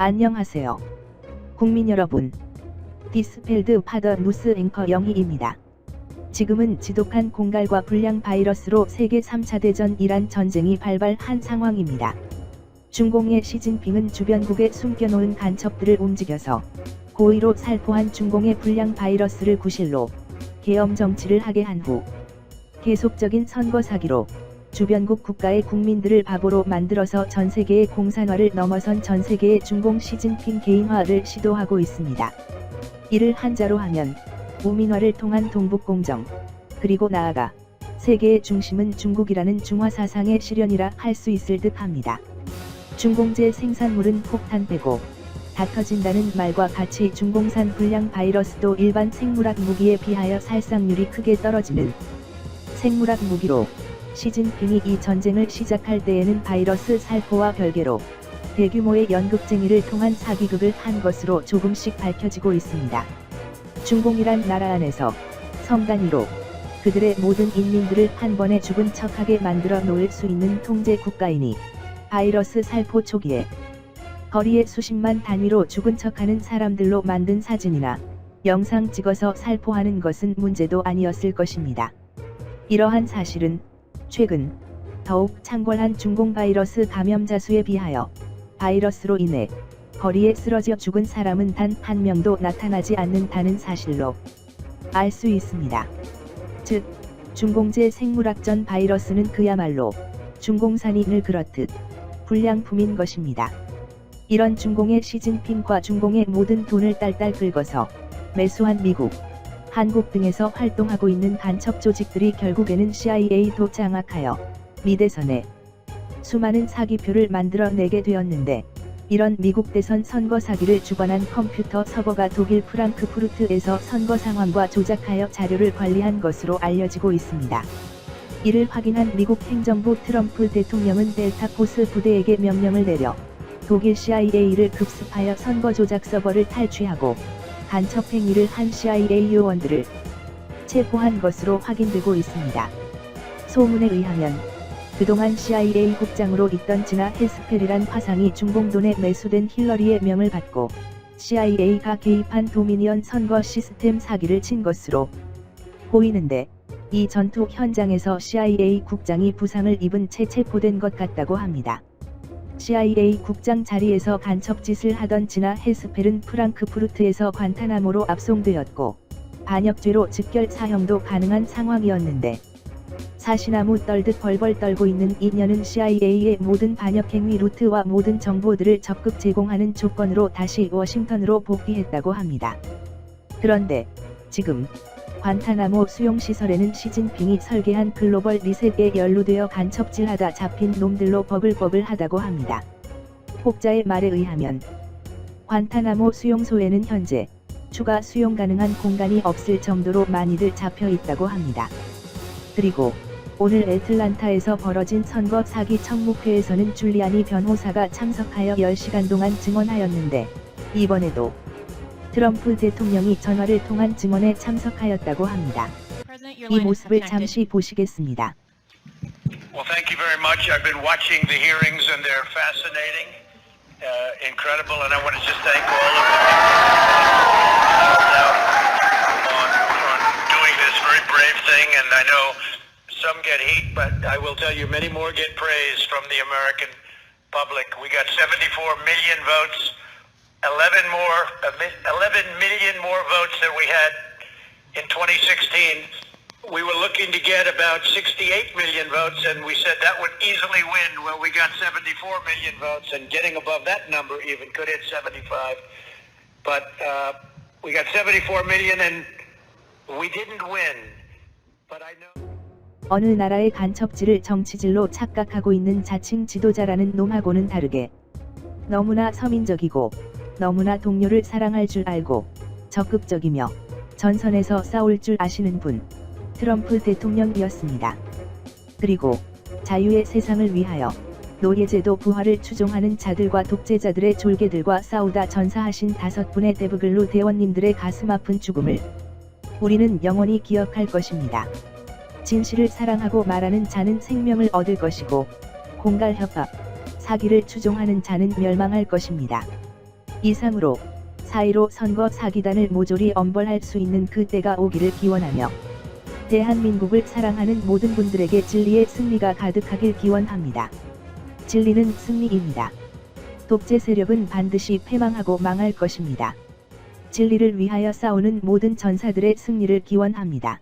안녕하세요. 국민 여러분. 디스펠드 파더 누스 앵커 영희입니다. 지금은 지독한 공갈과 불량 바이러스로 세계 3차 대전 이란 전쟁이 발발한 상황입니다. 중공의 시진핑은 주변국에 숨겨놓은 간첩들을 움직여서 고의로 살포한 중공의 불량 바이러스를 구실로 계엄 정치를 하게 한 후 계속적인 선거 사기로 주변국 국가의 국민들을 바보로 만들어서 전 세계의 공산화를 넘어선 전 세계의 중공 시진핑 개인화를 시도하고 있습니다. 이를 한자로 하면 우민화를 통한 동북공정, 그리고 나아가 세계의 중심은 중국이라는 중화 사상의 실현이라 할 수 있을 듯 합니다. 중공제 생산물은 폭탄 빼고 다 터진다는 말과 같이 중공산 불량 바이러스도 일반 생물학 무기에 비하여 살상률이 크게 떨어지는 생물학 무기로 시진핑이 이 전쟁을 시작할 때에는 바이러스 살포와 별개로 대규모의 연극쟁이를 통한 사기극을 한 것으로 조금씩 밝혀지고 있습니다. 중공이란 나라 안에서 성 단위로 그들의 모든 인민들을 한 번에 죽은 척하게 만들어 놓을 수 있는 통제 국가이니 바이러스 살포 초기에 거리에 수십만 단위로 죽은 척하는 사람들로 만든 사진이나 영상 찍어서 살포하는 것은 문제도 아니었을 것입니다. 이러한 사실은 최근 더욱 창궐한 중공 바이러스 감염자 수에 비하여 바이러스로 인해 거리에 쓰러져 죽은 사람은 단 한 명도 나타나지 않는다는 사실로 알 수 있습니다. 즉, 중공제 생물학전 바이러스는 그야말로 중공산이 늘 그렇듯 불량품인 것입니다. 이런 중공의 시진핑과 중공의 모든 돈을 딸딸 긁어서 매수한 미국, 한국 등에서 활동하고 있는 간첩 조직들이 결국에는 CIA도 장악하여 미대선에 수많은 사기표를 만들어내게 되었는데 이런 미국 대선 선거 사기를 주관한 컴퓨터 서버가 독일 프랑크푸르트에서 선거 상황과 조작하여 자료를 관리한 것으로 알려지고 있습니다. 이를 확인한 미국 행정부 트럼프 대통령은 델타 포스 부대에게 명령을 내려 독일 CIA를 급습하여 선거 조작 서버를 탈취하고 간첩 행위를 한 CIA 요원들을 체포한 것으로 확인되고 있습니다. 소문에 의하면 그동안 CIA 국장으로 있던 지나 헤스펠이란 화상이 중공돈에 매수된 힐러리의 명을 받고 CIA가 개입한 도미니언 선거 시스템 사기를 친 것으로 보이는데 이 전투 현장에서 CIA 국장이 부상을 입은 채 체포된 것 같다고 합니다. CIA 국장 자리에서 간첩 짓을 하던 지나 헤스펠은 프랑크푸르트에서 관타나모로 압송되었고 반역죄로 즉결 사형도 가능한 상황이었는데 사시나무 떨듯 벌벌 떨고 있는 이년은 CIA의 모든 반역 행위 루트와 모든 정보들을 적극 제공하는 조건으로 다시 워싱턴으로 복귀했다고 합니다. 그런데 지금 관타나모 수용시설에는 시진핑이 설계한 글로벌 리셋에 연루되어 간첩질하다 잡힌 놈들로 버블버블하다고 합니다. 혹자의 말에 의하면 관타나모 수용소에는 현재 추가 수용 가능한 공간이 없을 정도로 많이들 잡혀 있다고 합니다. 그리고 오늘 애틀란타에서 벌어진 선거 사기 청문회에서는 줄리아니 변호사가 참석하여 10시간 동안 증언하였는데 이번에도 트럼프 대통령이 전화를 통한 증언에 참석하였다고 합니다. 이 모습을 잠시 보시겠습니다. Well, thank you very much. I've been watching the hearings and they're fascinating, uh, incredible, and I want to just thank all of you on, on doing this very brave thing. And I know some get heat, but I will tell you many more get praise from the American public. We got 74 million votes, 11 more, a mi- 11 million more votes than we had in 2016 we were looking to get about 68 million votes, and we said that would easily win. Well, we got 74 million votes, and getting above that number even could hit 75. But uh, we got 74 million, and we didn't win. But I know. 어느 나라의 간첩질을 정치질로 착각하고 있는 자칭 지도자라는 놈하고는 다르게 너무나 서민적이고 너무나 동료를 사랑할 줄 알고 적극적이며 전선에서 싸울 줄 아시는 분 트럼프 대통령이었습니다. 그리고 자유의 세상을 위하여 노예제도 부활을 추종하는 자들과 독재자들의 졸개들과 싸우다 전사하신 다섯 분의 데브글루 대원님들의 가슴 아픈 죽음을 우리는 영원히 기억할 것입니다. 진실을 사랑하고 말하는 자는 생명을 얻을 것이고 공갈 협박, 사기를 추종하는 자는 멸망할 것입니다. 이상으로 4.15 선거 사기단을 모조리 엄벌할 수 있는 그 때가 오기를 기원하며 대한민국을 사랑하는 모든 분들에게 진리의 승리가 가득하길 기원합니다. 진리는 승리입니다. 독재 세력은 반드시 패망하고 망할 것입니다. 진리를 위하여 싸우는 모든 전사들의 승리를 기원합니다.